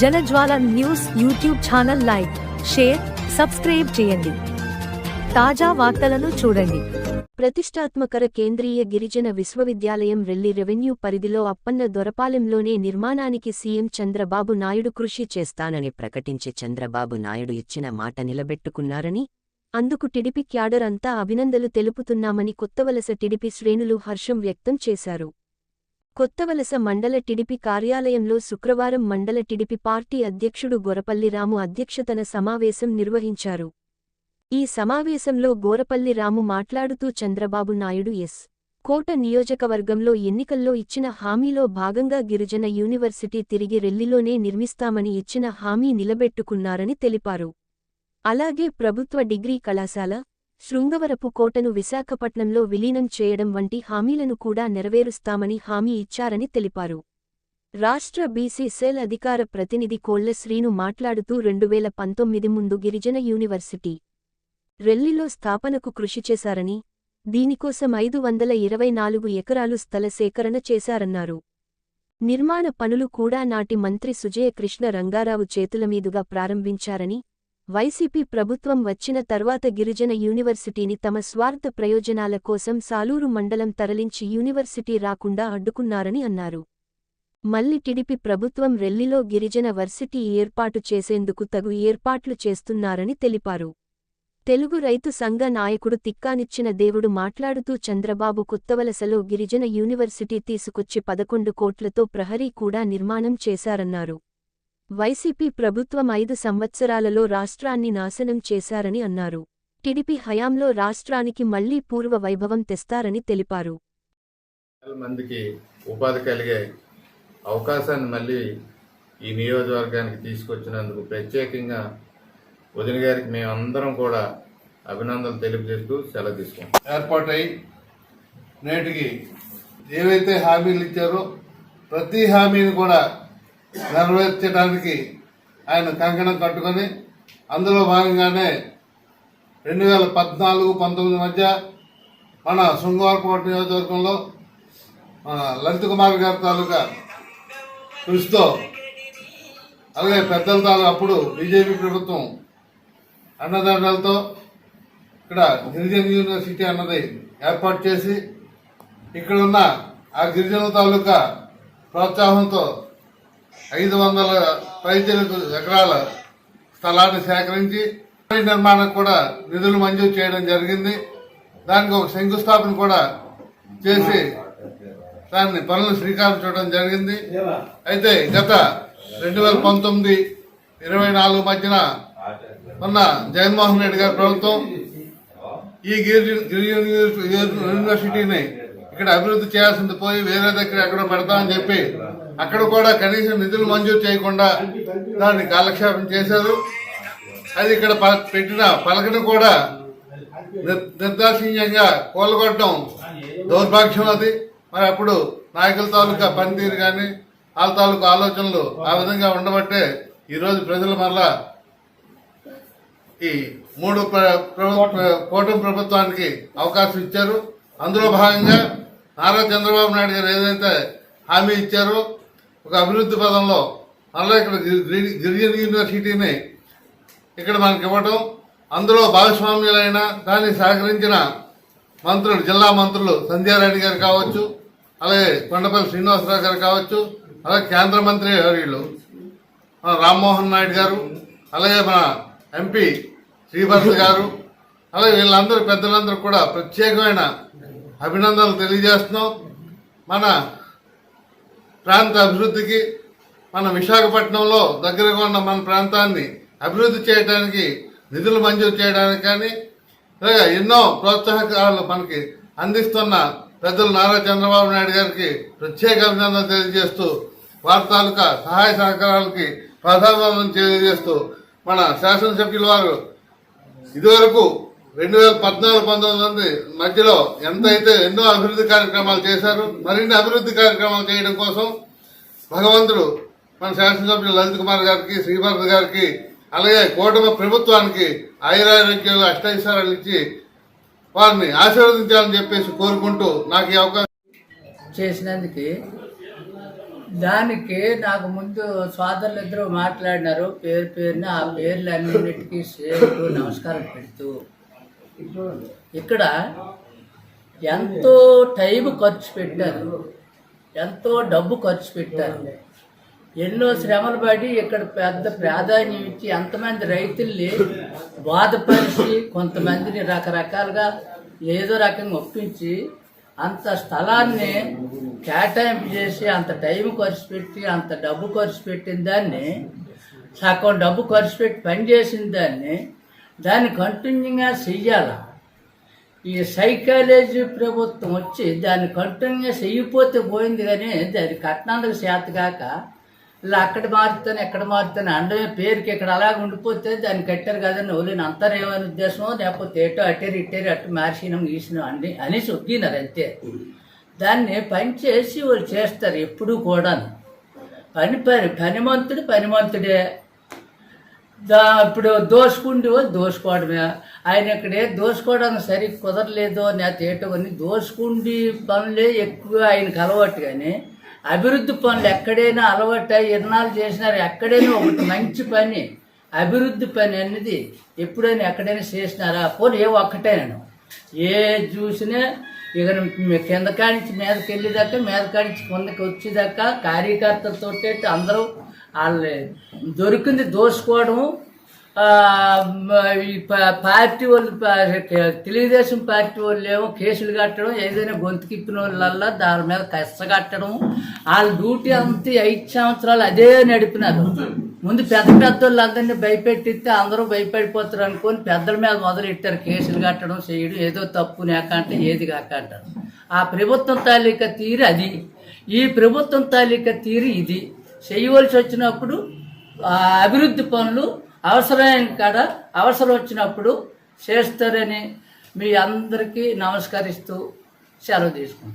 Jalajwala news YouTube channel like share subscribe చేయండి. తాజా వార్తలను చూడండి. ప్రతిష్టాత్మకర కేంద్రీయ గిరిజన విశ్వవిద్యాలయం రెల్లి రెవెన్యూ పరిధిలో అప్పన్న దొరపాలెంలోనే నిర్మాణానికి సీఎం చంద్రబాబు నాయుడు కృషి చేస్తానని ప్రకటించి చంద్రబాబు నాయుడు ఇచ్చిన మాట నిలబెట్టుకున్నారని అందుకు టిడిపి క్యాడర్ అంతా అభినందనలు తెలుపుతున్నామని కొత్తవలస టిడిపి శ్రేణులు హర్షం వ్యక్తం చేశారు. కొత్తవలస మండల టిడిపి కార్యాలయంలో శుక్రవారం మండల టిడిపి పార్టీ అధ్యక్షుడు గొరపల్లి రాము అధ్యక్షతన సమావేశం నిర్వహించారు. ఈ సమావేశంలో గోరపల్లి రాము మాట్లాడుతూ చంద్రబాబు నాయుడు ఎస్. కోట నియోజకవర్గంలో ఎన్నికల్లో ఇచ్చిన హామీలో భాగంగా గిరిజన యూనివర్సిటీ తిరిగి రెల్లిలోనే నిర్మిస్తామని ఇచ్చిన హామీ నిలబెట్టుకున్నారని తెలిపారు. అలాగే ప్రభుత్వ డిగ్రీ కళాశాల శృంగవరపు కోటను విశాఖపట్నంలో విలీనం చేయడం వంటి హామీలను కూడా నెరవేరుస్తామని హామీ ఇచ్చారని తెలిపారు. రాష్ట్ర బీసీ సెల్ అధికార ప్రతినిధి కోళ్ళ శ్రీను మాట్లాడుతూ రెండువేల పంతొమ్మిది ముందు గిరిజన యూనివర్సిటీ రెల్లిలో స్థాపనకు కృషి చేశారని దీనికోసం ఐదు వందల ఇరవై నాలుగు ఎకరాలు స్థల సేకరణ చేశారన్నారు. నిర్మాణ పనులు కూడా నాటి మంత్రి సుజయ కృష్ణ రంగారావు చేతులమీదుగా ప్రారంభించారని వైసీపీ ప్రభుత్వం వచ్చిన తర్వాత గిరిజన యూనివర్సిటీని తమ స్వార్థ ప్రయోజనాల కోసం సాలూరు మండలం తరలించి యూనివర్సిటీ రాకుండా అడ్డుకున్నారని అన్నారు. మళ్ళీ టిడిపి ప్రభుత్వం రెల్లిలో గిరిజన వర్సిటీ ఏర్పాటు చేసేందుకు తగు ఏర్పాట్లు చేస్తున్నారని తెలిపారు. తెలుగు రైతు సంఘ నాయకుడు తిక్కానిచ్చిన దేవుడు మాట్లాడుతూ చంద్రబాబు కొత్తవలసలో గిరిజన యూనివర్సిటీ తీసుకొచ్చి పదకొండు కోట్లతో ప్రహరీ కూడా నిర్మాణం చేశారన్నారు. వైసీపీ ప్రభుత్వం ఐదు సంవత్సరాలలో రాష్ట్రాన్ని నాశనం చేశారని అన్నారు. టిడిపి హయాంలో రాష్ట్రానికి మళ్ళీ పూర్వ వైభవం తెస్తారని తెలిపారు. మందికి ఉపాధి కలిగే అవకాశాన్ని మళ్ళీ ఈ నియోజకవర్గానికి తీసుకొచ్చినందుకు ప్రత్యేకంగా వదిన గారికి మేమందరం కూడా అభినందనలు తెలియజేస్తూ సెలవు తీసుకుంటాం ఏర్పాటై నేటికి ఏవైతే హామీలు ఇచ్చారో ప్రతి హామీని కూడా నెరవేర్చడానికి ఆయన కంకణం కట్టుకొని అందులో భాగంగానే రెండు వేల పద్నాలుగు పంతొమ్మిది మధ్య మన శృంగారకోట నియోజకవర్గంలో మన లలిత కుమార్ గారి తాలూకా కృషితో అలాగే పెద్దల తాలూకా అప్పుడు బీజేపీ ప్రభుత్వం అన్నదండలతో ఇక్కడ గిరిజన యూనివర్సిటీ అన్నది ఏర్పాటు చేసి ఇక్కడ ఉన్న ఆ గిరిజన తాలూకా ప్రోత్సాహంతో ఐదు వందల రైతులకు ఎకరాల స్థలాన్ని సేకరించి నిర్మాణం కూడా నిధులు మంజూరు చేయడం జరిగింది. దానికి ఒక శంకుస్థాపన కూడా చేసి దాన్ని పనులు శ్రీకారం చూడడం జరిగింది. అయితే గత రెండు వేల పంతొమ్మిది ఇరవై నాలుగు మధ్యన ఉన్న జగన్మోహన్ రెడ్డి గారి ప్రభుత్వం ఈ గిరి యూనివర్సిటీని ఇక్కడ అభివృద్ధి చేయాల్సింది పోయి వేరే దగ్గర ఎక్కడ పెడతామని చెప్పి అక్కడ కూడా కనీసం నిధులు మంజూరు చేయకుండా దాన్ని కాలక్షేపం చేశారు. అది ఇక్కడ ప- పెట్టిన పలకను కూడా నిర్దాక్షిణ్యంగా కూలగొట్టడం దౌర్భాగ్యం అది. మరి అప్పుడు నాయకుల తాలూకా పనితీరు కానీ వాళ్ళ తాలూకా ఆలోచనలు ఆ విధంగా ఉండబట్టే ఈరోజు ప్రజలు మరలా ఈ మూడు కూటమి ప్రభుత్వానికి అవకాశం ఇచ్చారు. అందులో భాగంగా నారా చంద్రబాబు నాయుడు గారు ఏదైతే హామీ ఇచ్చారో ఒక అభివృద్ధి పదంలో మళ్ళీ ఇక్కడ గిరిజన యూనివర్సిటీని ఇక్కడ మనకి ఇవ్వటం అందులో భాగస్వామ్యులైన దాన్ని సహకరించిన మంత్రులు జిల్లా మంత్రులు సంధ్యారెడ్డి గారు కావచ్చు అలాగే కొండపల్లి శ్రీనివాసరావు గారు కావచ్చు అలాగే కేంద్ర మంత్రి వీళ్ళు? మన రామ్మోహన్ నాయుడు గారు అలాగే మన ఎంపీ శ్రీభరత్ గారు అలాగే వీళ్ళందరూ పెద్దలందరూ కూడా ప్రత్యేకమైన అభినందనలు తెలియజేస్తున్నాం. మన ప్రాంత అభివృద్ధికి మన విశాఖపట్నంలో దగ్గరగా ఉన్న మన ప్రాంతాన్ని అభివృద్ధి చేయడానికి నిధులు మంజూరు చేయడానికి కానీ అలాగే ఎన్నో ప్రోత్సాహకాలు మనకి అందిస్తున్న పెద్దలు నారా చంద్రబాబు నాయుడు గారికి ప్రత్యేక అభినందనలు తెలియజేస్తూ వారి తాలూకా సహాయ సహకారాలకి ప్రాధాన్యం తెలియజేస్తూ మన శాసనసభ్యుల వారు ఇదివరకు రెండు వేల పద్నాలుగు పంతొమ్మిది మధ్యలో ఎంతైతే ఎన్నో అభివృద్ధి కార్యక్రమాలు చేశారు మరిన్ని అభివృద్ధి కార్యక్రమాలు చేయడం కోసం భగవంతుడు మన శాసనసభ్యులు లలిత్ కుమార్ గారికి శ్రీభరత్ గారికి అలాగే కూటమి ప్రభుత్వానికి ఆయురారోగ్యాలు అష్టైశ్వరాలు ఇచ్చి వారిని ఆశీర్వదించాలని చెప్పేసి కోరుకుంటూ నాకు ఈ అవకాశం చేసినందుకు దానికి నాకు ముందు సోదరులు ఇద్దరు మాట్లాడినారు. పేరు పేరున ఆ పేర్లు అన్నింటికి సేపు నమస్కారం పెడుతూ ఇక్కడ ఎంతో టైం ఖర్చు పెట్టారు. ఎంతో డబ్బు ఖర్చు పెట్టారు. ఎన్నో శ్రమలు పడి ఇక్కడ పెద్ద ప్రాధాన్యం ఇచ్చి ఎంతమంది రైతుల్ని బాధపరిచి కొంతమందిని రకరకాలుగా ఏదో రకంగా ఒప్పించి అంత స్థలాన్ని కేటాయింపు చేసి అంత టైం ఖర్చు పెట్టి అంత డబ్బు ఖర్చు పెట్టిన దాన్ని సగం డబ్బు ఖర్చు పెట్టి పని చేసిన దాన్ని దాన్ని కంటిన్యూగా చెయ్యాలి. ఈ సైకాలజీ ప్రభుత్వం వచ్చి దాన్ని కంటిన్యూగా చెయ్యిపోతే పోయింది కానీ దాని కట్నాలకు చేత కాక ఇలా అక్కడ మారుతాను ఎక్కడ మారుతాను అండమే పేరుకి ఇక్కడ అలాగ ఉండిపోతే దాన్ని కట్టారు కదండి ఓలేని అంతరేమని ఉద్దేశమో లేకపోతే ఏటో అట్టేరు ఇట్టేరు అట్టు మార్చినాం గీసినాం అండి అనేసి ఒగ్గినారు అంతే. దాన్ని పని చేసి వాళ్ళు చేస్తారు ఎప్పుడూ కూడాను. పని పని పనిమంతుడు పనిమంతుడే దా ఇప్పుడు దోసుకుంటే దోసుకోవడమే ఆయన ఇక్కడే దోసుకోవడానికి సరి కుదరలేదు లేకపోతే ఏటో దోసుకుండి పనులే ఎక్కువ ఆయనకు అలవాటు కానీ అభివృద్ధి పనులు ఎక్కడైనా అలవాటు ఇన్నాళ్ళు చేసినారు ఎక్కడైనా ఒకటి మంచి పని అభివృద్ధి పని అనేది ఎప్పుడైనా ఎక్కడైనా చేసినారా? పోనీ ఏ ఒక్కటేనాను. ఏ చూసినా ఇక కింద కాడించి మీదకి వెళ్ళేదాకా మీద కాడించి కిందకి వచ్చేదాకా కార్యకర్తలతో అందరూ వాళ్ళు దొరికింది దోసుకోవడం పార్టీ వాళ్ళు తెలుగుదేశం పార్టీ వాళ్ళు ఏమో కేసులు కట్టడం ఏదైనా గొంతుకిప్పిన వాళ్ళల్లా దాని మీద కష్ట కట్టడం వాళ్ళ డ్యూటీ అంతా ఐదు సంవత్సరాలు అదే నడిపినారు. ముందు పెద్ద పెద్దోళ్ళందరినీ భయపెట్టిస్తే అందరూ భయపడిపోతారు అనుకొని పెద్దల మీద మొదలెట్టారు. కేసులు కట్టడం చేయడం ఏదో తప్పు నేకంటే ఏది కాకంటారు ఆ ప్రభుత్వం తాలూకా తీరు అది. ఈ ప్రభుత్వం తాలూకా తీరు ఇది. చేయవలసి వచ్చినప్పుడు అభివృద్ధి పనులు అవసరమైన కాడ అవసరం వచ్చినప్పుడు చేస్తారని మీ అందరికీ నమస్కరిస్తూ సెలవు తీసుకుంటాం